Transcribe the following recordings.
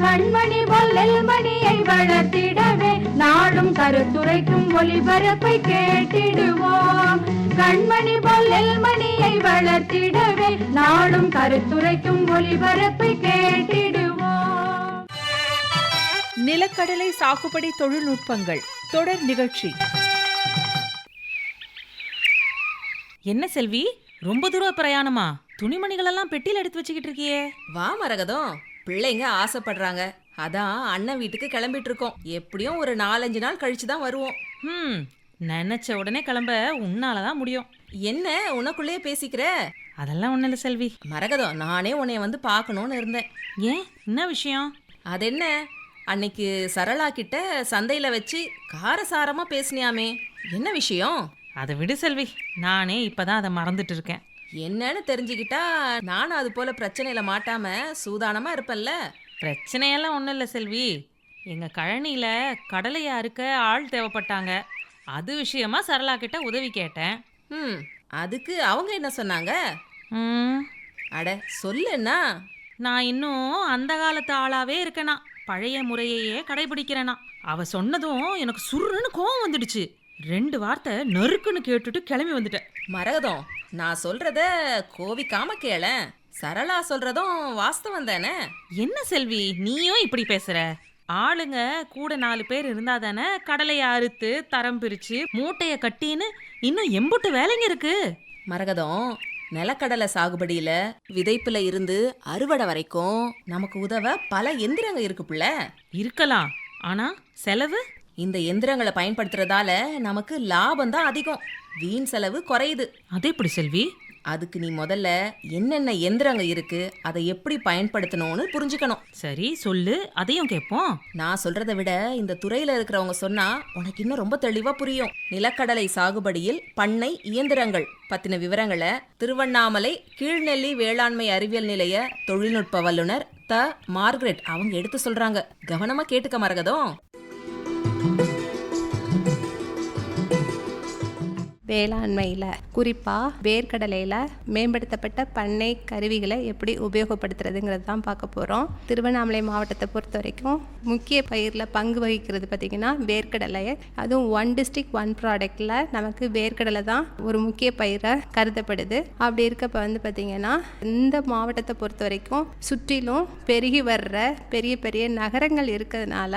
கண்மணி பொல்லல் மணியை வளர்த்திடவே நாடும் கருத்துரைக்கும் ஒளிபரப்பை கேட்டிடுவோம். கண்மணி பொல்லல் மணியை வளர்த்திடவே நாடும் கருத்துரைக்கும் ஒளிபரப்பை கேட்டிடுவோம். நிலக்கடலை சாகுபடி தொழில்நுட்பங்கள் தொடர் நிகழ்ச்சி. என்ன செல்வி? ரொம்ப தூரம் பிரயாணமா? துணிமணிகள் எல்லாம் பெட்டியில எடுத்து வச்சுக்கிட்டு இருக்கியே. வா மரகதம். பிள்ளைங்க ஆசைப்படுறாங்க. அதான் அண்ணன் வீட்டுக்கு கிளம்பிட்டு இருக்கோம் எப்படியும் ஒரு நாலஞ்சு நாள் கழிச்சு தான் வருவோம். ம் நினைச்ச உடனே கிளம்ப உன்னாலதான் முடியும். என்ன? உனக்குள்ளேயே பேசிக்கிற? அதெல்லாம் ஒண்ணும் இல்ல செல்வி. மரகதம் நானே உன்னைய வந்து பார்க்கணும்னு இருந்தேன். ஏன்? என்ன விஷயம்? அது என்ன அன்னைக்கு சரளா கிட்ட சந்தையில வச்சு காரசாரமா பேசினியாமே. என்ன விஷயம்? அதை விடு செல்வி. நானே இப்பதான் அதை மறந்துட்டு இருக்கேன். என்னன்னு தெரிஞ்சுக்கிட்டா நானும் அது போல பிரச்சனையில மாட்டாம சூதானமா இருப்பேன்ல. பிரச்சனையெல்லாம் ஒன்றும் இல்லை செல்வி. எங்கள் கழனியில் கடலையை அறுக்க ஆள் தேவைப்பட்டாங்க. அது விஷயமா சரளா கிட்ட உதவி கேட்டேன். ம் அதுக்கு அவங்க என்ன சொன்னாங்க? ம், அட சொல்லுன்னா நான் இன்னும் அந்த காலத்து ஆளாவே இருக்கேனா. பழைய முறையையே கடைபிடிக்கிறேனா. அவ சொன்னதும் எனக்கு சுருன்னு கோவம் வந்துடுச்சு. ரெண்டு வார்த்தை நறுக்குன்னு கேட்டுட்டு கிளம்பி வந்துட்டேன். மரகதம் நான் சொல்றத கோவிக்காம கேளேன் சரளா சொல்றதும் வாஸ்தவம் தானே? என்ன செல்வி நீயும் இப்படி பேசுற? ஆளுங்க கூட நாலு பேர் இருந்தா தானே கடலையை அறுத்து தரம் பிரிச்சு மூட்டைய கட்டின்னு இன்னும் எம்புட்டு வேலைங்க இருக்கு. மரகதம் நிலக்கடலை சாகுபடியில விதைப்புல இருந்து அறுவடை வரைக்கும் நமக்கு உதவ பல எந்திரங்க இருக்கு புள்ள. இருக்கலாம் ஆனா செலவு இந்த எந்திரங்களை பயன்படுத்துறதால நமக்கு லாபம் தான் அதிகம். வீண் செலவு குறையுது. அது எப்படி செல்வி? அதுக்கு நீ முதல்ல என்னென்ன எந்திரங்க இருக்கு அதை எப்படி பயன்படுத்தணும்னு புரிஞ்சுக்கணும். சரி சொல்லு. அதையும் கேட்போம். நான் சொல்றதை விட இந்த துறையில இருக்கிறவங்க சொன்னா உனக்கு இன்னும் ரொம்ப தெளிவா புரியும். நிலக்கடலை சாகுபடியில் பண்ணை இயந்திரங்கள் பத்தின விவரங்களை திருவண்ணாமலை கீழ்நெல்லி வேளாண்மை அறிவியல் நிலைய தொழில்நுட்ப வல்லுனர் த. மார்கரெட் அவங்க எடுத்து சொல்றாங்க. கவனமா கேட்டுக்க மரகதம். வேளாண்மையில் குறிப்பாக வேர்க்கடலையில் மேம்படுத்தப்பட்ட பண்ணை கருவிகளை எப்படி உபயோகப்படுத்துறதுங்கிறது தான் பார்க்க போகிறோம் திருவண்ணாமலை மாவட்டத்தை பொறுத்த வரைக்கும் முக்கிய பயிரில் பங்கு வகிக்கிறது பார்த்திங்கன்னா வேர்க்கடலை அதுவும் ஒன் டிஸ்ட்ரிக் ஒன் ப்ராடக்டில் நமக்கு வேர்க்கடலை தான் ஒரு முக்கிய பயிரை கருதப்படுது. அப்படி இருக்கப்ப வந்து பார்த்திங்கன்னா இந்த மாவட்டத்தை பொறுத்த வரைக்கும் சுற்றிலும் பெருகி வர்ற பெரிய பெரிய நகரங்கள் இருக்கிறதுனால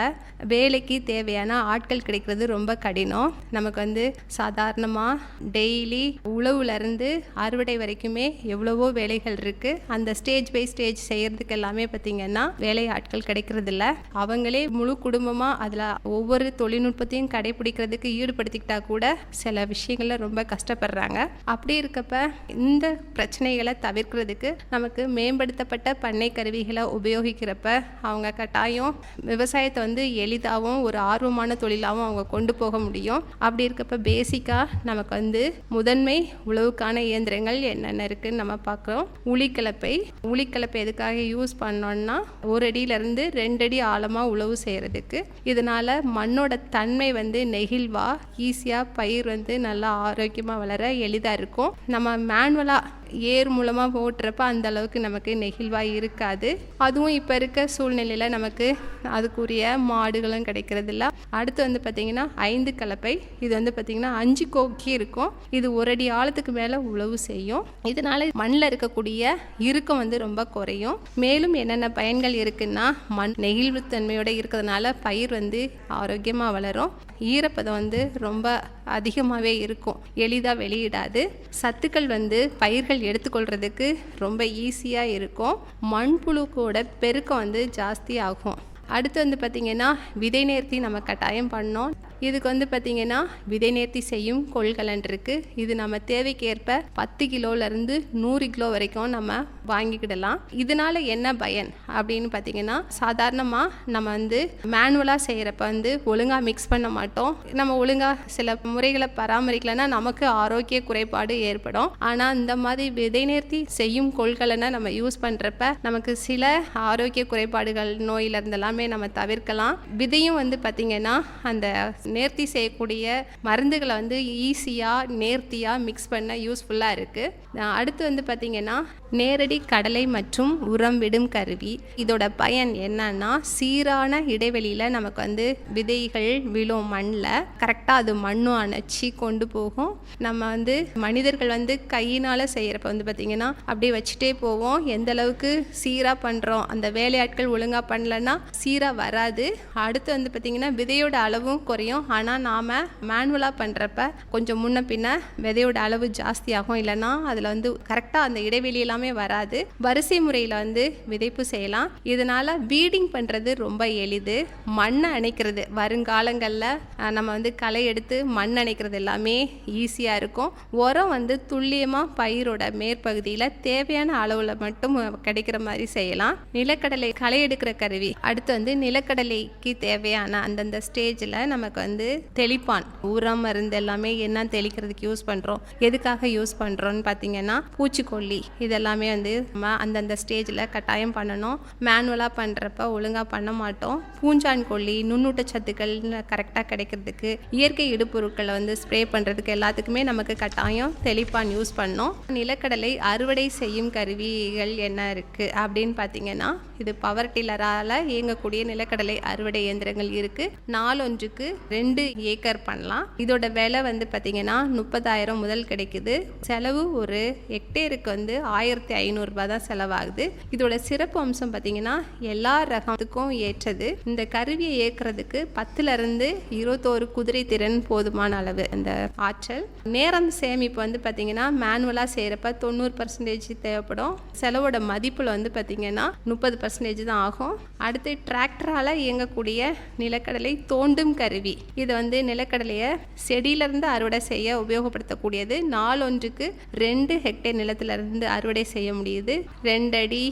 வேலைக்கு தேவையான ஆட்கள் கிடைக்கிறது ரொம்ப கடினம். நமக்கு வந்து சாதாரணமாக டெய்லி உழவுலேருந்து அறுவடை வரைக்குமே எவ்வளவோ வேலைகள் இருக்குது அந்த ஸ்டேஜ் பை ஸ்டேஜ் செய்கிறதுக்கு எல்லாமே பார்த்திங்கன்னா வேலை ஆட்கள் கிடைக்கிறதில்ல. அவங்களே முழு குடும்பமாக அதில் ஒவ்வொரு தொழில்நுட்பத்தையும் கடைபிடிக்கிறதுக்கு ஈடுபடுத்திக்கிட்டா கூட சில விஷயங்களில் ரொம்ப கஷ்டப்படுறாங்க. அப்படி இருக்கப்ப இந்த பிரச்சனைகளை தவிர்க்கிறதுக்கு நமக்கு மேம்படுத்தப்பட்ட பண்ணை கருவிகளை உபயோகிக்கிறப்ப அவங்க கட்டாயம் விவசாயத்தை வந்து எளிதாகவும் ஒரு ஆர்வமான தொழிலாகவும் அவங்க கொண்டு போக முடியும். அப்படி இருக்கப்ப பேசிக்காக நமக்கு வந்து முதன்மை உழவுக்கான இயந்திரங்கள் என்னென்ன இருக்குன்னு நம்ம பார்க்குறோம். உளிக்கலப்பை உளிக்கலப்பை எதுக்காக யூஸ் பண்ணோம்னா ஒரு அடியிலேருந்து ரெண்டு அடி ஆழமாக உழவு செய்கிறதுக்கு இதனால் மண்ணோட தன்மை வந்து நெகிழ்வாக ஈஸியாக பயிர் வந்து நல்லா ஆரோக்கியமாக வளர எளிதாக இருக்கும். நம்ம மேனுவலாக ஏர் மூலமாக ஓட்டுறப்ப அந்த அளவுக்கு நமக்கு நெகிழ்வாக இருக்காது. அதுவும் இப்போ இருக்க சூழ்நிலையில் நமக்கு அதுக்குரிய மாடுகளும் கிடைக்கிறதில்ல. அடுத்து வந்து பார்த்திங்கன்னா ஐந்து கலப்பை. இது வந்து பார்த்திங்கன்னா அஞ்சு கோக்கி இருக்கும். இது ஒரு அடி ஆழத்துக்கு மேலே உழவு செய்யும். இதனால் மண்ணில் இருக்கக்கூடிய இறுக்கம் வந்து ரொம்ப குறையும். மேலும் என்னென்ன பயன்கள் இருக்குன்னா மண் நெகிழ்வுத்தன்மையோட இருக்கிறதுனால பயிர் வந்து ஆரோக்கியமாக வளரும். ஈரப்பதம் வந்து ரொம்ப அதிகமாகவே இருக்கும். எளிதாக வெளியிடாது. சத்துக்கள் வந்து பயிர்கள் எடுத்துக்கொள்கிறதுக்கு ரொம்ப ஈஸியாக இருக்கும். மண்புழுக்கோட பெருக்கம் வந்து ஜாஸ்தி ஆகும். அடுத்து வந்து பார்த்திங்கன்னா விதை நேர்த்தி நம்ம கட்டாயம் பண்ணோம் இதுக்கு வந்து பார்த்திங்கன்னா விதை நேர்த்தி செய்யும் கொள்கலன் இருக்குது இது நம்ம தேவைக்கேற்ப பத்து கிலோலேருந்து நூறு கிலோ வரைக்கும் நம்ம வாங்கிக்கிடலாம். இதனால என்ன பயன் அப்படின்னு பார்த்தீங்கன்னா சாதாரணமாக நம்ம வந்து மேனுவலாக செய்கிறப்ப வந்து ஒழுங்காக மிக்ஸ் பண்ண மாட்டோம். நம்ம ஒழுங்காக சில முறைகளை பராமரிக்கலைன்னா நமக்கு ஆரோக்கிய குறைபாடு ஏற்படும். ஆனால் இந்த மாதிரி விதை நேர்த்தி செய்யும் கொள்கலனை நம்ம யூஸ் பண்ணுறப்ப நமக்கு சில ஆரோக்கிய குறைபாடுகள் நோயிலிருந்து எல்லாமே நம்ம தவிர்க்கலாம். விதையும் வந்து பார்த்திங்கன்னா அந்த நேர்த்தி செய்யக்கூடிய மருந்துகளை வந்து ஈஸியாக நேர்த்தியாக மிக்ஸ் பண்ண யூஸ்ஃபுல்லாக இருக்குது அடுத்து வந்து பார்த்திங்கன்னா நேரடி கடலை மற்றும் உரம் விடும் கருவி. இதோட பயன் என்னன்னா சீரான இடைவெளியில் நமக்கு வந்து விதைகள் விழும் மண்ணில் கரெக்டாக அது மண்ணும் அணைச்சி கொண்டு போகும். நம்ம வந்து மனிதர்கள் வந்து கையினால் செய்கிறப்ப வந்து பார்த்திங்கன்னா அப்படியே வச்சுட்டே போவோம். எந்த அளவுக்கு சீராக பண்ணுறோம் அந்த வேலையாட்கள் ஒழுங்காக பண்ணலன்னா சீராக வராது. அடுத்து வந்து பார்த்திங்கன்னா விதையோட அளவும் குறையும். ஆனால் நாம் மேனுவலாக பண்ணுறப்ப கொஞ்சம் முன்ன பின்ன விதையோட அளவு ஜாஸ்தியாகும். இல்லைன்னா அதில் வந்து கரெக்டாக அந்த இடைவெளி எல்லாமே வராது. வரிசை முறையில் வந்து விதைப்பு செய்யலாம். இதனால் வீடிங் பண்ணுறது ரொம்ப எளிது. மண்ணை அணைக்கிறது. வருங்காலங்களில் நம்ம வந்து களை எடுத்து மண் அணைக்கிறது எல்லாமே ஈஸியாக இருக்கும். உரம் வந்து துல்லியமாக பயிரோட மேற்பகுதியில் தேவையான அளவில் மட்டும் கிடைக்கிற மாதிரி செய்யலாம். நிலக்கடலை களை எடுக்கிற கருவி. அடுத்து வந்து நிலக்கடலைக்கு தேவையான அந்தந்த ஸ்டேஜில் நமக்கு வந்து தெளிப்பான். உரம் மருந்து எல்லாமே என்ன தெளிக்கிறதுக்கு யூஸ் பண்ணுறோம் எதுக்காக யூஸ் பண்ணுறோன்னு பார்த்தீங்கன்னா பூச்சிக்கொல்லி. இதெல்லாமே வந்து நம்ம அந்தந்த ஸ்டேஜில் கட்டாயம் பண்ணணும். மேனுவலாக பண்ணுறப்ப ஒழுங்காக பண்ண மாட்டோம். பூஞ்சான் கொல்லி நுண்ணூட்டச்சத்துக்கள் கரெக்டாக கிடைக்கிறதுக்கு இயற்கை இடுபொருட்களை வந்து ஸ்ப்ரே பண்ணுறதுக்கு எல்லாத்துக்குமே நமக்கு கட்டாயம் தெளிப்பான் யூஸ் பண்ணோம். நிலக்கடலை அறுவடை செய்யும் கருவிகள் என்ன இருக்குது அப்படின்னு பார்த்தீங்கன்னா இது பவர் டில்லரால் இயங்கக்கூடிய நிலக்கடலை அறுவடை இயந்திரங்கள் இருக்குது நாலொன்றுக்கு ரெண்டு ஏக்கர் பண்ணலாம். இதோட விலை வந்து பார்த்தீங்கன்னா முப்பதாயிரம் முதல் கிடைக்குது. செலவு ஒரு ஹெக்டேருக்கு வந்து ஆயிரத்தி ஐநூறுரூபா தான் செலவாகுது. இதோட சிறப்பு அம்சம் பார்த்தீங்கன்னா எல்லா ரகத்துக்கும் ஏற்றது. இந்த கருவியை ஏற்கிறதுக்கு பத்துலேருந்து இருபத்தோரு குதிரை திறன் போதுமான அளவு அந்த ஆற்றல். நேரம் சேமிப்பு வந்து பார்த்தீங்கன்னா மேனுவலாக செய்கிறப்ப தொண்ணூறு பர்சன்டேஜ் தேவைப்படும். செலவோட மதிப்பில் வந்து பார்த்தீங்கன்னா முப்பது பர்சன்டேஜ் தான் ஆகும். அடுத்து டிராக்டரால் இயங்கக்கூடிய நிலக்கடலை தோண்டும் கருவி. இது வந்து நிலக்கடலையை செடியிலிருந்து அறுவடை செய்ய உபயோகப்படுத்தக்கூடியது. நாலொன்றுக்கு ரெண்டு ஹெக்டேர் நிலத்திலிருந்து அறுவடை செய்ய முடியுது. ரெண்டு அடி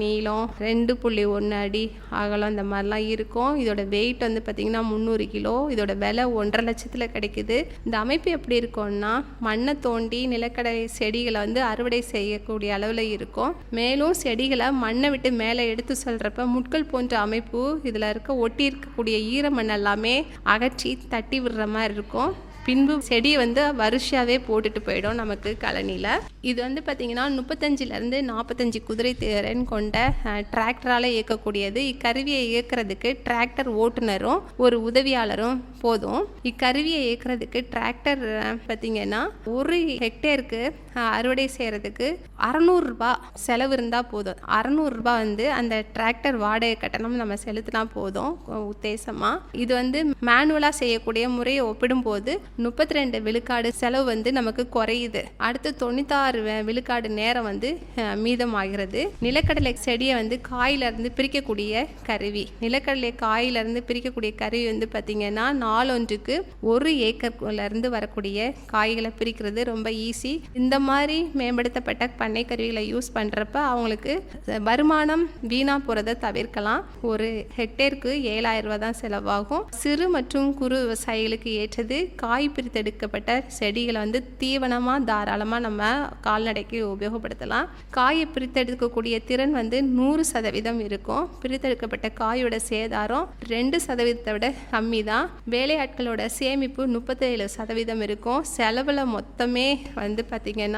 நீளம் ரெண்டு புள்ளி ஒன்று அடி அகலம் இந்த மாதிரிலாம் இருக்கும். இதோட வெயிட் வந்து பார்த்திங்கன்னா முந்நூறு கிலோ. இதோட விலை ஒன்றரை லட்சத்தில் கிடைக்குது. இந்த அமைப்பு எப்படி இருக்கும்னா மண்ணை தோண்டி நிலக்கடலை செடிகளை வந்து அறுவடை செய்யக்கூடிய அளவில் இருக்கும். மேலும் செடிகளை மண்ணை விட்டு மேலே எடுத்து சொல்கிறப்ப முட்கள் போன்ற அமைப்பு இதில் இருக்க ஒட்டி இருக்கக்கூடிய ஈரமண் எல்லாமே அகற்றி தட்டி விடுற மாதிரி இருக்கும். பின்பு செடியை வந்து வரிசையாகவே போட்டுட்டு போயிடும் நமக்கு கழனியில். இது வந்து பார்த்திங்கன்னா முப்பத்தஞ்சிலேருந்து நாற்பத்தஞ்சு குதிரை திறன் கொண்ட டிராக்டரால் இயக்கக்கூடியது. இக்கருவியை இயக்கிறதுக்கு டிராக்டர் ஓட்டுநரும் ஒரு உதவியாளரும் போதும். இக்கருவியை இயக்குறதுக்கு டிராக்டர் பார்த்திங்கன்னா ஒரு ஹெக்டேருக்கு அறுவடை செய்கிறதுக்கு அறநூறுரூபா செலவு இருந்தால் போதும். அறநூறுரூபா வந்து அந்த டிராக்டர் வாடகை கட்டணம் நம்ம செலுத்தினா போதும் உத்தேசமாக இது வந்து மேனுவலாக செய்யக்கூடிய முறையை ஒப்பிடும்போது முப்பத்தி ரெண்டு விழுக்காடு செலவு வந்து நமக்கு குறையுது. அடுத்து தொண்ணூத்தாறு விழுக்காடு நேரம் வந்து மீதமாகிறது. நிலக்கடலை செடியை வந்து காயிலிருந்து பிரிக்கக்கூடிய கருவி. நிலக்கடலை காயிலிருந்து பிரிக்கக்கூடிய கருவி வந்து பார்த்திங்கன்னா நாலொன்றுக்கு ஒரு ஏக்கர்லேருந்து வரக்கூடிய காய்களை பிரிக்கிறது ரொம்ப ஈஸி. இந்த மாதிரி மேம்படுத்தப்பட்ட பண்ணை கருவிகளை யூஸ் பண்ணுறப்ப அவங்களுக்கு வருமானம் வீணாக போகிறத தவிர்க்கலாம். ஒரு ஹெக்டேருக்கு ஏழாயிரம் ரூபா தான் செலவாகும். சிறு மற்றும் குறு விவசாயிகளுக்கு ஏற்றது காய் பிரித்தெடுக்கப்பட்ட செடிகளை வந்து தீவனமாக தாராளமாக நம்ம கால்நடைக்கு உபயோகப்படுத்தலாம். காயை பிரித்தெடுக்கக்கூடிய திறன் வந்து நூறு சதவீதம் இருக்கும். பிரித்தெடுக்கப்பட்ட காயோட சேதாரம் ரெண்டு சதவீதத்தை விட கம்மி தான் வேலையாட்களோட சேமிப்பு முப்பத்தேழு சதவீதம் இருக்கும். செலவில் மொத்தமே வந்து பார்த்திங்கன்னா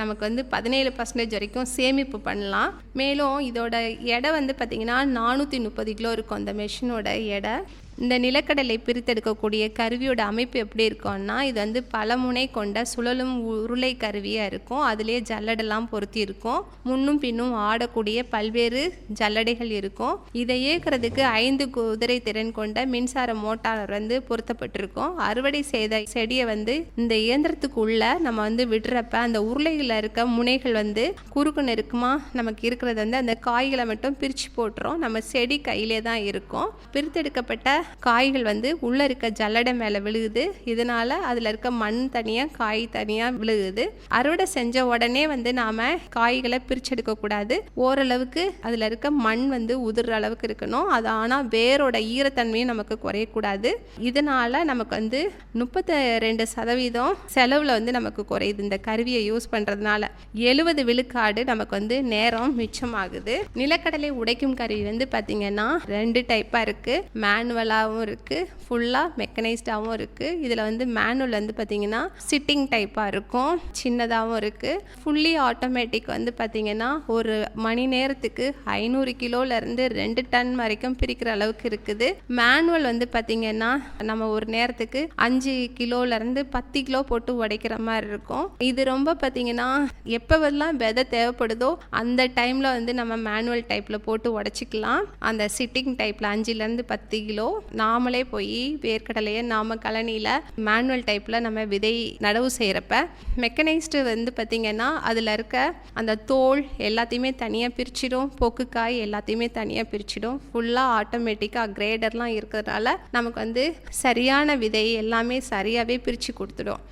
நமக்கு வந்து பதினேழு பர்சன்டேஜ் வரைக்கும் சேமிப்பு பண்ணலாம். மேலும் இதோட எடை வந்து பார்த்திங்கன்னா நானூற்றி முப்பது கிலோ இருக்கும் அந்த மெஷினோட எடை. இந்த நிலக்கடலை பிரித்தெடுக்கக்கூடிய கருவியோட அமைப்பு எப்படி இருக்கும்னா இது வந்து பல முனை கொண்ட சுழலும் உருளை கருவியாக இருக்கும். அதுலேயே ஜல்லடெல்லாம் பொருத்தி இருக்கும். முன்னும் பின்னும் ஆடக்கூடிய பல்வேறு ஜல்லடைகள் இருக்கும். இதை இயக்கிறதுக்கு ஐந்து குதிரை திறன் கொண்ட மின்சார மோட்டார் வந்து பொருத்தப்பட்டிருக்கும். அறுவடை செய்த செடியை வந்து இந்த இயந்திரத்துக்குள்ள நம்ம வந்து விடுறப்ப அந்த உருளையில் இருக்க முனைகள் வந்து குறுக்கு நெருக்கமாக நமக்கு இருக்கிறது வந்து அந்த காய்களை மட்டும் பிரித்து போட்டுரும். நம்ம செடி கையிலே தான் இருக்கும். பிரித்தெடுக்கப்பட்ட காய்கள் வந்து உள்ளே இருக்க ஜல்லடை மேலே விழுகுது. இதனால் அதில் இருக்க மண் தனியாக காய் தனியாக விழுகுது. அறுவடை செஞ்ச உடனே வந்து நாம் காய்களை பிரிச்செடுக்கக்கூடாது ஓரளவுக்கு அதில் இருக்க மண் வந்து உதிர்ற அளவுக்கு இருக்கணும். அது ஆனால் வேரோட ஈரத்தன்மையும் நமக்கு குறையக்கூடாது. இதனால் நமக்கு வந்து முப்பத்தி ரெண்டு சதவீதம் செலவில் வந்து நமக்கு குறையுது இந்த கருவியை யூஸ் பண்ணுறதுனால எழுபது விழுக்காடு நமக்கு வந்து நேரம் மிச்சமாகுது. நிலக்கடலை உடைக்கும் கருவி வந்து பார்த்திங்கன்னா ரெண்டு டைப்பாக இருக்குது மேனுவல் மேனுவலாகவும் இருக்குது ஃபுல்லாக மெக்கனைஸ்டாகவும் இருக்குது இதில் வந்து மேனுவல் வந்து பார்த்திங்கன்னா சிட்டிங் டைப்பாக இருக்கும். சின்னதாகவும் இருக்குது ஃபுல்லி ஆட்டோமேட்டிக் வந்து பார்த்திங்கன்னா ஒரு மணி நேரத்துக்கு ஐநூறு கிலோலேருந்து ரெண்டு டன் வரைக்கும் பிரிக்கிற அளவுக்கு இருக்குது. மேனுவல் வந்து பார்த்திங்கன்னா நம்ம ஒரு நேரத்துக்கு அஞ்சு கிலோலேருந்து பத்து கிலோ போட்டு உடைக்கிற மாதிரி இருக்கும். இது ரொம்ப பார்த்திங்கன்னா எப்போவெல்லாம் விதை தேவைப்படுதோ அந்த டைமில் வந்து நம்ம மேனுவல் டைப்பில் போட்டு உடச்சிக்கலாம். அந்த சிட்டிங் டைப்பில் அஞ்சுலேருந்து பத்து கிலோ. நாமளே போய் வேர்க்கடலையை நாம கழனியில் மேனுவல் டைப்பில் நம்ம விதை நடவு செய்கிறப்ப மெக்கனைஸ்டு வந்து பார்த்திங்கன்னா அதில் இருக்க அந்த தோல் எல்லாத்தையுமே தனியாக பிரிச்சிடும் பொக்குக்காய் எல்லாத்தையுமே தனியாக பிரிச்சிடும். ஃபுல்லாக ஆட்டோமேட்டிக்காக கிரேடர்லாம் இருக்கிறதுனால நமக்கு வந்து சரியான விதை எல்லாமே சரியாகவே பிரித்து கொடுத்துடும்.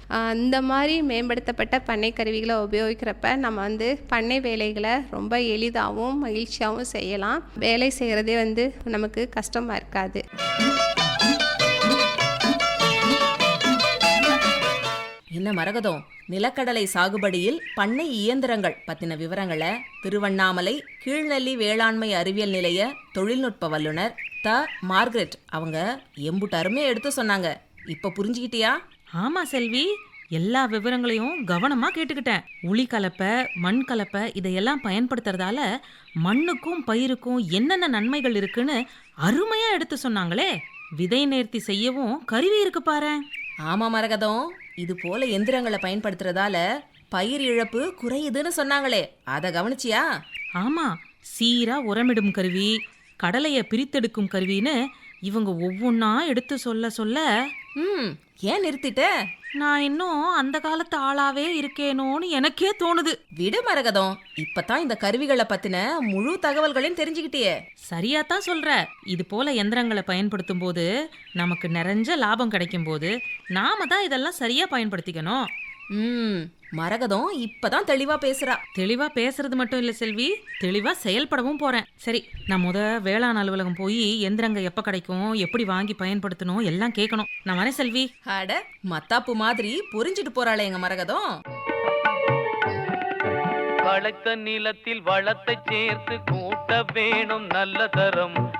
இந்த மாதிரி மேம்படுத்தப்பட்ட பண்ணை கருவிகளை உபயோகிக்கிறப்ப நம்ம வந்து பண்ணை வேலைகளை ரொம்ப எளிதாகவும் மகிழ்ச்சியாகவும் செய்யலாம். வேலை செய்கிறதே வந்து நமக்கு கஷ்டமாக இருக்காது. என்ன மரகதம்? நிலக்கடலை சாகுபடியில் பண்ணை இயந்திரங்கள் பத்தின விவரங்களை திருவண்ணாமலை கீழ்நெல்லி வேளாண்மை அறிவியல் நிலைய தொழில்நுட்ப வல்லுனர் த. மார்கரெட் அவங்க எம்புட்டு அருமையா எடுத்து சொன்னாங்க. இப்ப புரிஞ்சுக்கிட்டியா? ஆமா செல்வி. எல்லா விவரங்களையும் கவனமா கேட்டுக்கிட்டேன். உளி கலப்பை மண் கலப்பை இதையெல்லாம் பயன்படுத்துறதால மண்ணுக்கும் பயிருக்கும் என்னென்ன நன்மைகள் இருக்குன்னு அருமையா எடுத்து சொன்னாங்களே. விதை நேர்த்தி செய்யவும் கருவி இருக்கு பாரேன். ஆமா மரகதம் இது போல எந்திரங்களை பயன்படுத்துறதால பயிர் இழப்பு குறையுதுன்னு சொன்னாங்களே. அதை கவனிச்சியா? ஆமா சீரா உரமிடும் கருவி கடலைய பிரித்தெடுக்கும் கருவின்னு இவங்க ஒவ்வொன்றா எடுத்து சொல்ல சொல்ல ம் ஏன் நிறுத்திட்ட? நான் இன்னும் அந்த காலத்து ஆளாவே இருக்கேனோன்னு எனக்கே தோணுது. விடு மரகதம். இப்பதான் இந்த கருவிகளை பத்தின முழு தகவல்களையும் தெரிஞ்சுக்கிட்டியே. சரியா தான் சொல்ற. இது போல எந்திரங்களை பயன்படுத்தும் போது நமக்கு நிறைஞ்ச லாபம் கிடைக்கும் போது நாம தான் இதெல்லாம் சரியா பயன்படுத்திக்கணும். ம். மரகதம் இப்பதான் தெளிவா பேசுறா. தெளிவா பேசுறது மட்டும் இல்ல செல்வி தெளிவா செயல்படவும் போறேன். சரி நான் முத வேளாண் அலுவலகம் போய் எந்திரங்க எப்ப கிடைக்கும் எப்படி வாங்கி பயன்படுத்தணும் எல்லாம் கேட்கணும் நான் வரேன் செல்வி. அட மத்தாப்பு மாதிரி புரிஞ்சுட்டு போறாளே எங்க மரகதம். வளைத்த நிலத்தில் வளத்தை சேர்த்து கூட்ட வேணும் நல்ல தரம்.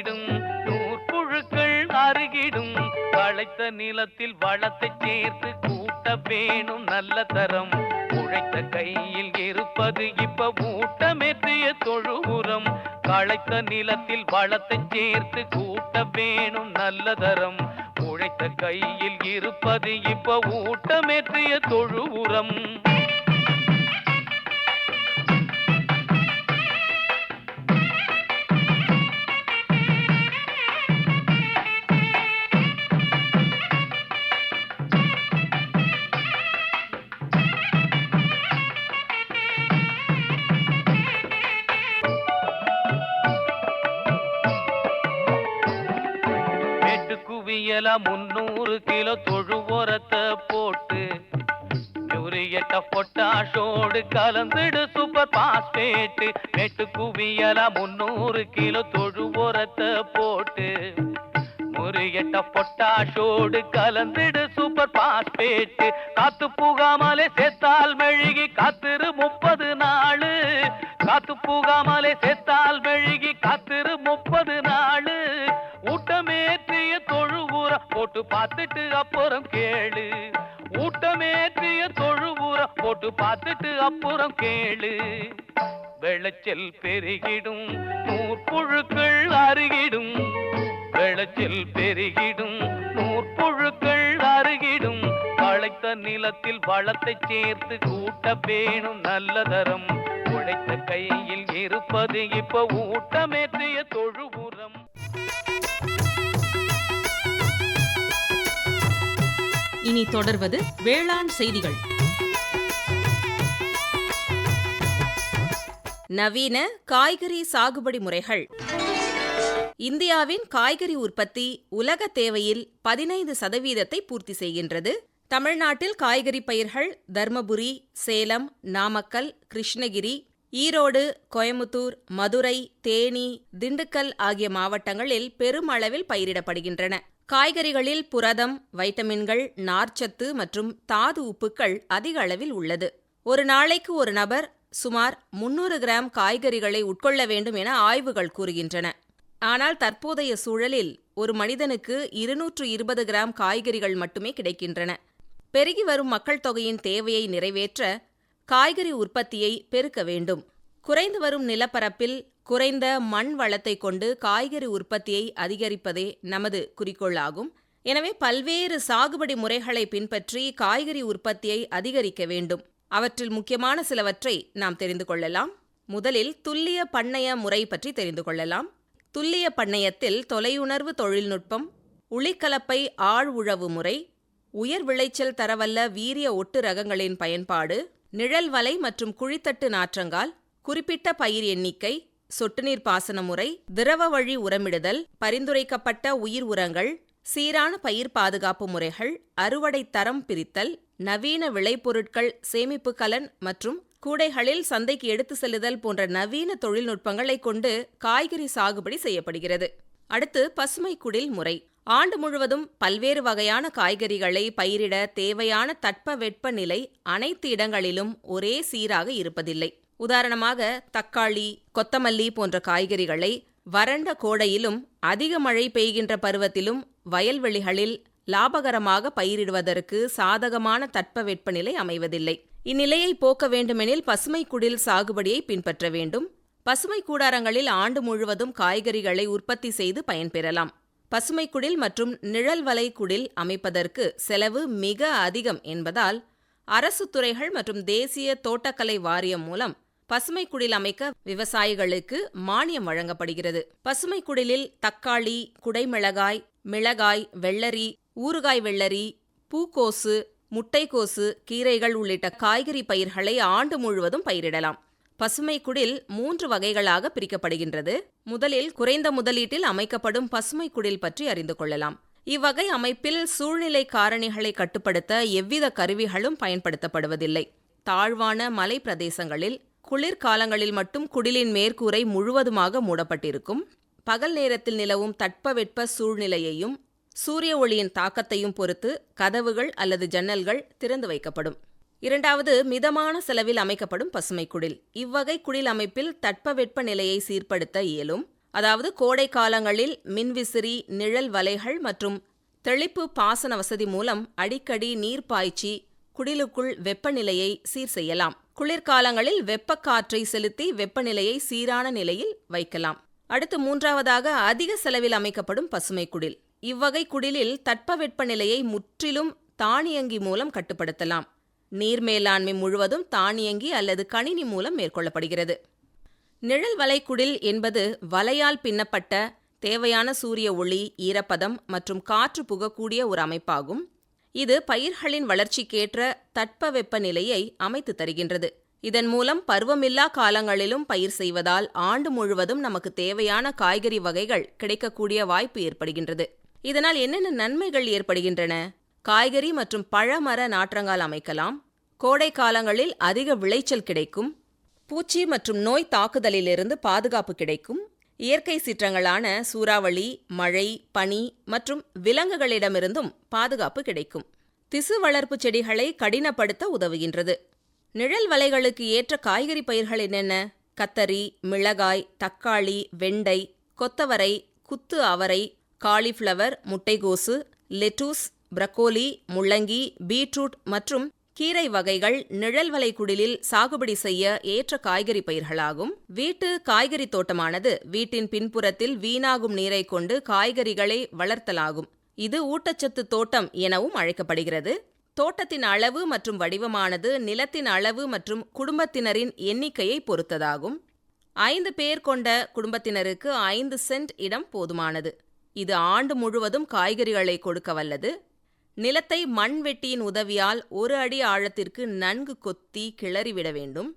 பெருகிடும் நூற்புழுக்கள் அருகிடும். வளைத்த நிலத்தில் வளத்தை சேர்த்து கூட்ட வேணும் நல்ல தரம். உழைத்த கையில் இருப்பது இப்ப ஊட்டமேற்றிய தொழுபுறம் களைத்த நிலத்தில் வளத்தை சேர்த்து கூட்ட வேணும் நல்ல தரம். உழைத்த கையில் இருப்பது இப்ப ஊட்டமேற்றிய தொழு உரம் வெட்டு முன்னூறு கிலோ தொழு உரத்தை போட்டு யூரியட்ட பொட்டாஷோடு கலந்துடு சூப்பர் பாஸ்பேட்டு மேட்டு குவியல முன்னூறு கிலோ தொழு உரத்தை போட்டு முறியட்ட பொட்டாஷோடு கலந்துடு சூப்பர் பாஸ்பேட்டு காத்து புகாமலே செத்தால் மெழுகி காத்திரு முப்பது நாளு. காத்து புகாமலே செத்தால் மெழுகி காத்திரு முப்பது நாளு. ஊட்டமே போட்டு பார்த்துட்டு அப்புறம் கேளு. ஊட்டமேற்றிய தொழு போட்டு பார்த்துட்டு அப்புறம் கேளு. வெளச்சல் பெருகிடும் நூற்புழுக்கள் அருகிடும். வெளச்சல் பெருகிடும் நூற்புழுக்கள் அருகிடும். களைத்த நிலத்தில் வளத்தை சேர்த்து கூட்ட பேணும் நல்ல தரம். உழைத்த கையில் இருப்பது இப்ப ஊட்டமேற்றிய தொழு இனி தொடர்வது வேளாண் செய்திகள். நவீன காய்கறி சாகுபடி முறைகள். இந்தியாவின் காய்கறி உற்பத்தி உலக தேவையில் பதினைந்து சதவீதத்தை பூர்த்தி செய்கின்றது. தமிழ்நாட்டில் காய்கறி பயிர்கள் தர்மபுரி சேலம் நாமக்கல் கிருஷ்ணகிரி ஈரோடு கோயமுத்தூர் மதுரை தேனி திண்டுக்கல் ஆகிய மாவட்டங்களில் பெருமளவில் பயிரிடப்படுகின்றன. காய்கறிகளில் புரதம் வைட்டமின்கள் நார்ச்சத்து மற்றும் தாது உப்புக்கள் அதிக அளவில் உள்ளது. ஒரு நாளைக்கு ஒரு நபர் சுமார் முன்னூறு கிராம் காய்கறிகளை உட்கொள்ள வேண்டும் என ஆய்வுகள் கூறுகின்றன. ஆனால் தற்போதைய சூழலில் ஒரு மனிதனுக்கு இருநூற்று இருபது கிராம் காய்கறிகள் மட்டுமே கிடைக்கின்றன. பெருகி வரும் மக்கள் தொகையின் தேவையை நிறைவேற்ற காய்கறி உற்பத்தியை பெருக்க வேண்டும். குறைந்து வரும் நிலப்பரப்பில் குறைந்த மண் வளத்தை கொண்டு காய்கறி உற்பத்தியை அதிகரிப்பதே நமது குறிக்கோளாகும். எனவே பல்வேறு சாகுபடி முறைகளை பின்பற்றி காய்கறி உற்பத்தியை அதிகரிக்க வேண்டும். அவற்றில் முக்கியமான சிலவற்றை நாம் தெரிந்து கொள்ளலாம். முதலில் துல்லிய பண்ணைய முறை பற்றி தெரிந்து கொள்ளலாம். துல்லிய பண்ணையத்தில் தொலையுணர்வு தொழில்நுட்பம் உளிக்கலப்பை ஆழ் உழவு முறை உயர் விளைச்சல் தரவல்ல வீரிய ஒட்டு ரகங்களின் பயன்பாடு நிழல் வலை மற்றும் குழித்தட்டு நாற்றங்கால் குறிப்பிட்ட பயிர் எண்ணிக்கை சொட்டுநீர் பாசன முறை திரவ வழி உரமிடுதல் பரிந்துரைக்கப்பட்ட உயிர் உரங்கள் சீரான பயிர் பாதுகாப்பு முறைகள் அறுவடை தரம் பிரித்தல் நவீன விளைபொருட்கள் சேமிப்பு கலன் மற்றும் கூடைகளில் சந்தைக்கு எடுத்து செல்லுதல் போன்ற நவீன தொழில்நுட்பங்களை கொண்டு காய்கறி சாகுபடி செய்யப்படுகிறது. அடுத்து பசுமை குடில் முறை. ஆண்டு முழுவதும் பல்வேறு வகையான காய்கறிகளை பயிரிட தேவையான தட்பவெட்ப நிலை அனைத்து இடங்களிலும் ஒரே சீராக இருப்பதில்லை. உதாரணமாக தக்காளி கொத்தமல்லி போன்ற காய்கறிகளை வறண்ட கோடையிலும் அதிக மழை பெய்கின்ற பருவத்திலும் வயல்வெளிகளில் லாபகரமாக பயிரிடுவதற்கு சாதகமான தட்பவெட்பநிலை அமைவதில்லை. இந்நிலையை போக்க வேண்டுமெனில் பசுமை குடில் சாகுபடியை பின்பற்ற வேண்டும். பசுமை கூடாரங்களில் ஆண்டு முழுவதும் காய்கறிகளை உற்பத்தி செய்து பயன்பெறலாம். பசுமை குடில் மற்றும் நிழல் வலை குடில் அமைப்பதற்கு செலவு மிக அதிகம் என்பதால் அரசு துறைகள் மற்றும் தேசிய தோட்டக்கலை வாரியம் மூலம் பசுமை குடில் அமைக்க விவசாயிகளுக்கு மானியம் வழங்கப்படுகிறது. பசுமை குடிலில் தக்காளி குடைமிளகாய் மிளகாய் வெள்ளரி ஊறுகாய் வெள்ளரி பூக்கோசு முட்டைக்கோசு கீரைகள் உள்ளிட்ட காய்கறி பயிர்களை ஆண்டு முழுவதும் பயிரிடலாம். பசுமை குடில் மூன்று வகைகளாக பிரிக்கப்படுகின்றது. முதலில் குறைந்த முதலீட்டில் அமைக்கப்படும் பசுமை குடில் பற்றி அறிந்து கொள்ளலாம். இவ்வகை அமைப்பில் சூழ்நிலை காரணிகளை கட்டுப்படுத்த எவ்வித கருவிகளும் பயன்படுத்தப்படுவதில்லை. தாழ்வான மலை பிரதேசங்களில் குளிர்காலங்களில் மட்டும் குடிலின் மேற்கூரை முழுவதுமாக மூடப்பட்டிருக்கும். பகல் நேரத்தில் நிலவும் தட்பவெட்ப சூழ்நிலையையும் சூரிய ஒளியின் தாக்கத்தையும் பொறுத்து கதவுகள் அல்லது ஜன்னல்கள் திறந்து வைக்கப்படும். இரண்டாவது மிதமான செலவில் அமைக்கப்படும் பசுமை குடில். இவ்வகை குடில் அமைப்பில் தட்பவெட்ப நிலையை சீர்படுத்த இயலும். அதாவது கோடை காலங்களில் மின்விசிறி நிழல் வலைகள் மற்றும் தெளிப்பு பாசன வசதி மூலம் அடிக்கடி நீர் பாய்ச்சி குடிலுக்குள் வெப்பநிலையை சீர் செய்யலாம். குளிர்காலங்களில் வெப்பக்காற்றை செலுத்தி வெப்பநிலையை சீரான நிலையில் வைக்கலாம். அடுத்து மூன்றாவதாக அதிக செலவில் அமைக்கப்படும் பசுமை குடில். இவ்வகை குடிலில் தட்பவெப்ப நிலையை முற்றிலும் தானியங்கி மூலம் கட்டுப்படுத்தலாம். நீர் மேலாண்மை முழுவதும் தானியங்கி அல்லது கணினி மூலம் மேற்கொள்ளப்படுகிறது. நிழல் வலைக்குடில் என்பது வலையால் பின்னப்பட்ட தேவையான சூரிய ஒளி ஈரப்பதம் மற்றும் காற்று புகக்கூடிய ஒரு அமைப்பாகும். இது பயிர்களின் வளர்ச்சிக்கேற்ற தட்பவெப்ப நிலையை அமைத்து தருகின்றது. இதன் மூலம் பருவமில்லா காலங்களிலும் பயிர் செய்வதால் ஆண்டு முழுவதும் நமக்கு தேவையான காய்கறி வகைகள் கிடைக்கக்கூடிய வாய்ப்பு ஏற்படுகின்றது. இதனால் என்னென்ன நன்மைகள் ஏற்படுகின்றன? காய்கறி மற்றும் பழமர நாற்றங்கால் அமைக்கலாம். கோடை காலங்களில் அதிக விளைச்சல் கிடைக்கும். பூச்சி மற்றும் நோய் தாக்குதலிலிருந்து பாதுகாப்பு கிடைக்கும். இயற்கை சீற்றங்களான சூறாவளி மழை பனி மற்றும் விலங்குகளிடமிருந்தும் பாதுகாப்பு கிடைக்கும். திசு வளர்ப்பு செடிகளை கடினப்படுத்த உதவுகின்றது. நிழல் வலைகளுக்கு ஏற்ற காய்கறி பயிர்கள் என்னென்ன கத்தரி மிளகாய் தக்காளி வெண்டை கொத்தவரை குத்து அவரை காலிஃப்ளவர் முட்டைகோசு லெட்டூஸ் பிரக்கோலி முள்ளங்கி பீட்ரூட் மற்றும் கீரை வகைகள் நிழல் வலை குடிலில் சாகுபடி செய்ய ஏற்ற காய்கறி பயிர்களாகும். வீட்டு காய்கறி தோட்டமானது வீட்டின் பின்புறத்தில் வீணாகும் நீரை கொண்டு காய்கறிகளை வளர்த்தலாகும். இது ஊட்டச்சத்து தோட்டம் எனவும் அழைக்கப்படுகிறது. தோட்டத்தின் அளவு மற்றும் வடிவமானது நிலத்தின் அளவு மற்றும் குடும்பத்தினரின் எண்ணிக்கையை பொறுத்ததாகும். ஐந்து பேர் கொண்ட குடும்பத்தினருக்கு ஐந்து சென்ட் இடம் போதுமானது. இது ஆண்டு முழுவதும் காய்கறிகளை கொடுக்க வல்லது. நிலத்தை மண்வெட்டியின் உதவியால் ஒரு அடி ஆழத்திற்கு நன்கு கொத்தி கிளறிவிட வேண்டும்.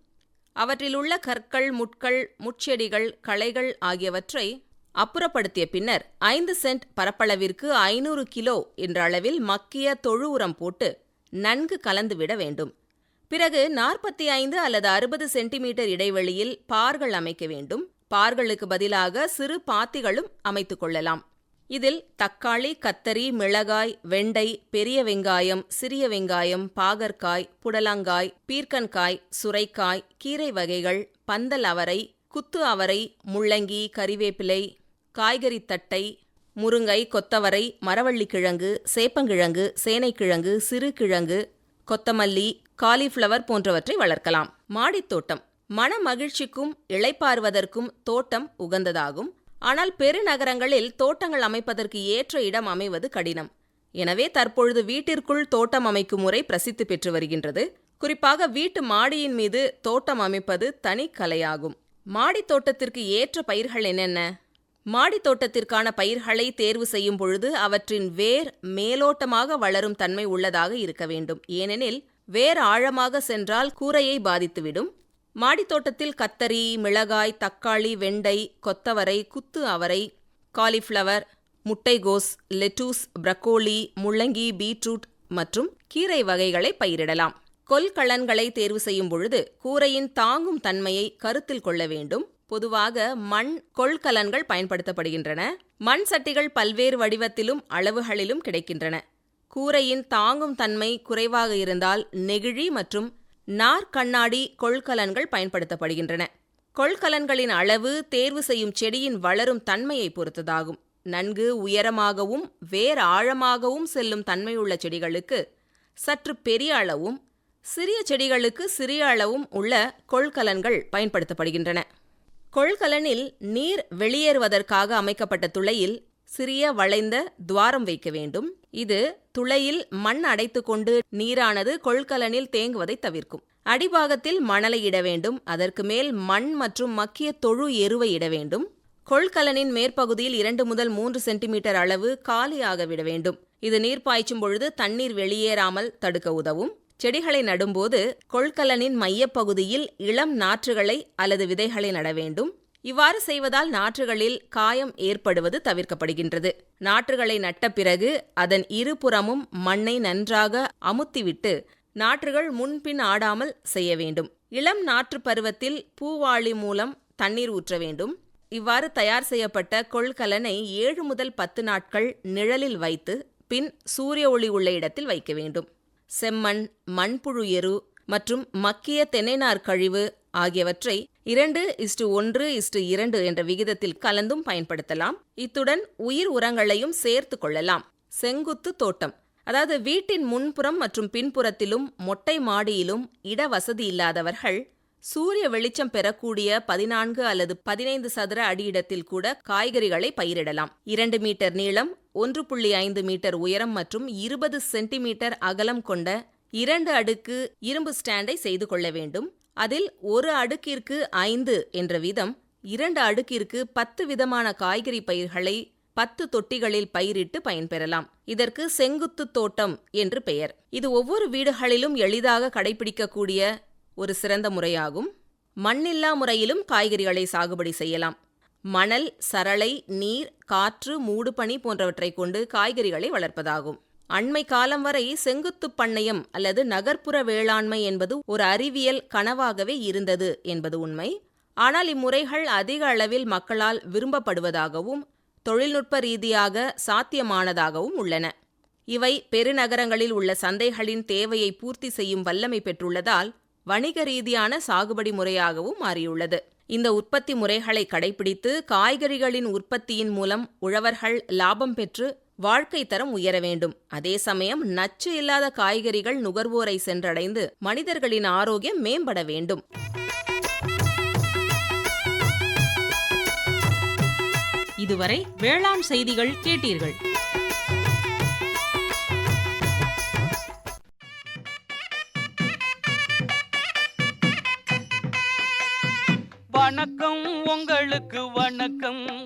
அவற்றிலுள்ள கற்கள் முட்கள் முட்செடிகள் களைகள் ஆகியவற்றை அப்புறப்படுத்திய பின்னர் ஐந்து சென்ட் பரப்பளவிற்கு ஐநூறு கிலோ என்ற அளவில் மக்கிய தொழு உரம் போட்டு நன்கு கலந்துவிட வேண்டும். பிறகு நாற்பத்தி ஐந்து அல்லது அறுபது சென்டிமீட்டர் இடைவெளியில் பார்கள் அமைக்க வேண்டும். பார்களுக்கு பதிலாக சிறு பாத்திகளும் அமைத்துக் கொள்ளலாம். இதில் தக்காளி கத்தரி மிளகாய் வெண்டை பெரிய வெங்காயம் சிறிய வெங்காயம் பாகற்காய் புடலங்காய் பீர்க்கன்காய் சுரைக்காய் கீரை வகைகள் பந்தல் அவரை குத்து அவரை முள்ளங்கி கறிவேப்பிலை காய்கறி தட்டை முருங்கை கொத்தவரை மரவள்ளி கிழங்கு சேப்பங்கிழங்கு சேனைக்கிழங்கு சிறு கிழங்கு கொத்தமல்லி காலிஃப்ளவர் போன்றவற்றை வளர்க்கலாம். மாடித்தோட்டம் மன மகிழ்ச்சிக்கும் இளைப்பாறுவதற்கும் தோட்டம் உகந்ததாகும். ஆனால் பெருநகரங்களில் தோட்டங்கள் அமைப்பதற்கு ஏற்ற இடம் அமைவது கடினம். எனவே தற்பொழுது வீட்டிற்குள் தோட்டம் அமைக்கும் முறை பிரசித்தி பெற்று வருகின்றது. குறிப்பாக வீட்டு மாடியின் மீது தோட்டம் அமைப்பது தனி கலையாகும். மாடித் தோட்டத்திற்கு ஏற்ற பயிர்கள் என்னென்ன? மாடித் தோட்டத்திற்கான பயிர்களை தேர்வு செய்யும் பொழுது அவற்றின் வேர் மேலோட்டமாக வளரும் தன்மை உள்ளதாக இருக்க வேண்டும். ஏனெனில் வேர் ஆழமாக சென்றால் கூரையை பாதித்துவிடும். மாடித் தோட்டத்தில் கத்தரி மிளகாய் தக்காளி வெண்டை கொத்தவரை குத்து அவரை காலிஃப்ளவர் முட்டைகோஸ் லெட்டூஸ் பிரக்கோலி முள்ளங்கி பீட்ரூட் மற்றும் கீரை வகைகளை பயிரிடலாம். கொல்கலன்களை தேர்வு செய்யும் பொழுது கூரையின் தாங்கும் தன்மையை கருத்தில் கொள்ள வேண்டும். பொதுவாக மண் கொள்கலன்கள் பயன்படுத்தப்படுகின்றன. மண் சட்டிகள் பல்வேறு வடிவத்திலும் அளவுகளிலும் கிடைக்கின்றன. கூரையின் தாங்கும் தன்மை குறைவாக இருந்தால் நெகிழி மற்றும் நார் கண்ணாடி கொள்கலன்கள் பயன்படுத்தப்படுகின்றன. கொள்கலன்களின் அளவு தேர்வு செய்யும் செடியின் வளரும் தன்மையை பொறுத்ததாகும். நன்கு உயரமாகவும் வேர் ஆழமாகவும் செல்லும் தன்மையுள்ள செடிகளுக்கு சற்று பெரிய அளவும் சிறிய செடிகளுக்கு சிறிய அளவும் உள்ள கொள்கலன்கள் பயன்படுத்தப்படுகின்றன. கொள்கலனில் நீர் வெளியேறுவதற்காக அமைக்கப்பட்ட துளையில் சிறிய வளைந்த துவாரம் வைக்க வேண்டும். இது துளையில் மண் அடைத்துக்கொண்டு நீரானது கொள்கலனில் தேங்குவதை தவிர்க்கும். அடிபாகத்தில் மணலை இட வேண்டும். அதற்கு மேல் மண் மற்றும் மக்கிய தொழு எருவை இட வேண்டும். கொள்கலனின் மேற்பகுதியில் இரண்டு முதல் மூன்று சென்டிமீட்டர் அளவு காலியாக விட வேண்டும். இது நீர் பாய்ச்சும் பொழுது தண்ணீர் வெளியேறாமல் தடுக்க உதவும். செடிகளை நடும்போது கொள்கலனின் மையப்பகுதியில் இளம் நாற்றுகளை அல்லது விதைகளை நட வேண்டும். இவ்வாறு செய்வதால் நாற்றுகளில் காயம் ஏற்படுவது தவிர்க்கப்படுகின்றது. நாற்றுகளை நட்ட பிறகு அதன் இருபுறமும் மண்ணை நன்றாக அமுத்திவிட்டு நாற்றுகள் முன்பின் ஆடாமல் செய்ய வேண்டும். இளம் நாற்று பருவத்தில் பூவாளி மூலம் தண்ணீர் ஊற்ற வேண்டும். இவ்வாறு தயார் செய்யப்பட்ட கொள்கலனை ஏழு முதல் பத்து நாட்கள் நிழலில் வைத்து பின் சூரிய ஒளி உள்ள இடத்தில் வைக்க வேண்டும். செம்மண் மண்புழு எரு மற்றும் மக்கிய தென்னைநார் கழிவு ஆகியவற்றை இரண்டு இஸ்டு ஒன்று இஸ்டு இரண்டு என்ற விகிதத்தில் கலந்தும் பயன்படுத்தலாம். இத்துடன் உயிர் உரங்களையும் சேர்த்து கொள்ளலாம். செங்குத்து தோட்டம். அதாவது வீட்டின் முன்புறம் மற்றும் பின்புறத்திலும் மொட்டை மாடியிலும் இட வசதி இல்லாதவர்கள் சூரிய வெளிச்சம் பெறக்கூடிய பதினான்கு அல்லது பதினைந்து சதுர அடியிடத்தில் கூட காய்கறிகளை பயிரிடலாம். இரண்டு மீட்டர் நீளம் ஒன்று புள்ளி ஐந்து மீட்டர் உயரம் மற்றும் இருபது சென்டிமீட்டர் அகலம் கொண்ட இரண்டு அடுக்கு இரும்பு ஸ்டாண்டை செய்து கொள்ள வேண்டும். அதில் ஒரு அடுக்கிற்கு ஐந்து என்ற வீதம் இரண்டு அடுக்கிற்கு பத்து விதமான காய்கறி பயிர்களை பத்து தொட்டிகளில் பயிரிட்டு பயன்பெறலாம். இதற்கு செங்குத்து தோட்டம் என்று பெயர். இது ஒவ்வொரு வீடுகளிலும் எளிதாக கடைபிடிக்கக்கூடிய ஒரு சிறந்த முறையாகும். மண்ணில்லா முறையிலும் காய்கறிகளை சாகுபடி செய்யலாம். மணல் சரளை நீர் காற்று மூடுபனி போன்றவற்றை கொண்டு காய்கறிகளை வளர்ப்பதாகும். அண்மை காலம் வரை செங்குத்துப் பண்ணையம் அல்லது நகர்ப்புற வேளாண்மை என்பது ஒரு அறிவியல் கனவாகவே இருந்தது என்பது உண்மை. ஆனால் இம்முறைகள் அதிக அளவில் மக்களால் விரும்பப்படுவதாகவும் தொழில்நுட்ப ரீதியாக சாத்தியமானதாகவும் உள்ளன. இவை பெருநகரங்களில் உள்ள சந்தைகளின் தேவையை பூர்த்தி செய்யும் வல்லமை பெற்றுள்ளதால் வணிக ரீதியான சாகுபடி முறையாகவும் மாறியுள்ளது. இந்த உற்பத்தி முறைகளை கடைபிடித்து காய்கறிகளின் உற்பத்தியின் மூலம் உழவர்கள் லாபம் பெற்று வாழ்க்கை தரம் உயர வேண்டும். அதே சமயம் நச்சு இல்லாத காய்கறிகள் நுகர்வோரை சென்றடைந்து மனிதர்களின் ஆரோக்கியம் மேம்பட வேண்டும். இதுவரை வேளாண் செய்திகள் கேட்டீர்கள். வணக்கம் உங்களுக்கு வணக்கம்.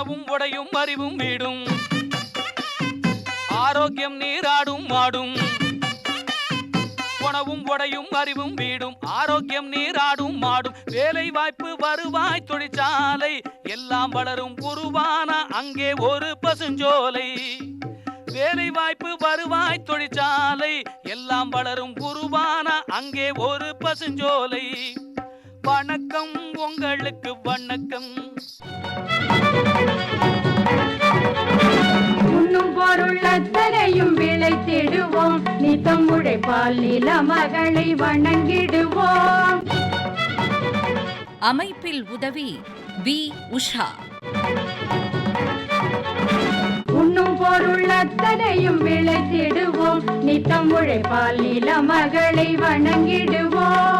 உணவும் உடையும் அறிவும் வீடும் ஆரோக்கியம் நீராடும் மாடும். உணவும் உடையும் அறிவும் வீடும். ஆரோக்கியம் நீராடும் மாடும். வேலை வாய்ப்பு வருவாய் தொழிற்சாலை. எல்லாம் வளரும் குருவான அங்கே ஒரு பசுஞ்சோலை. வேலை வாய்ப்பு வருவாய் தொழிற்சாலை. எல்லாம் வளரும் குருவான அங்கே ஒரு பசுஞ்சோலை. வணக்கம் உங்களுக்கு வணக்கம். உண்ணும் பொருள் அத்தனையும் விளைத்திடுவோம் நித்தம் உழைப்பால் நில மகளை வணங்கிடுவோம். அமைப்பில் உதவி வி. உஷா. உண்ணும் பொருள் அத்தனையும் விளைத்திடுவோம் நித்தம் உழைப்பால் நில மகளை வணங்கிடுவோம்.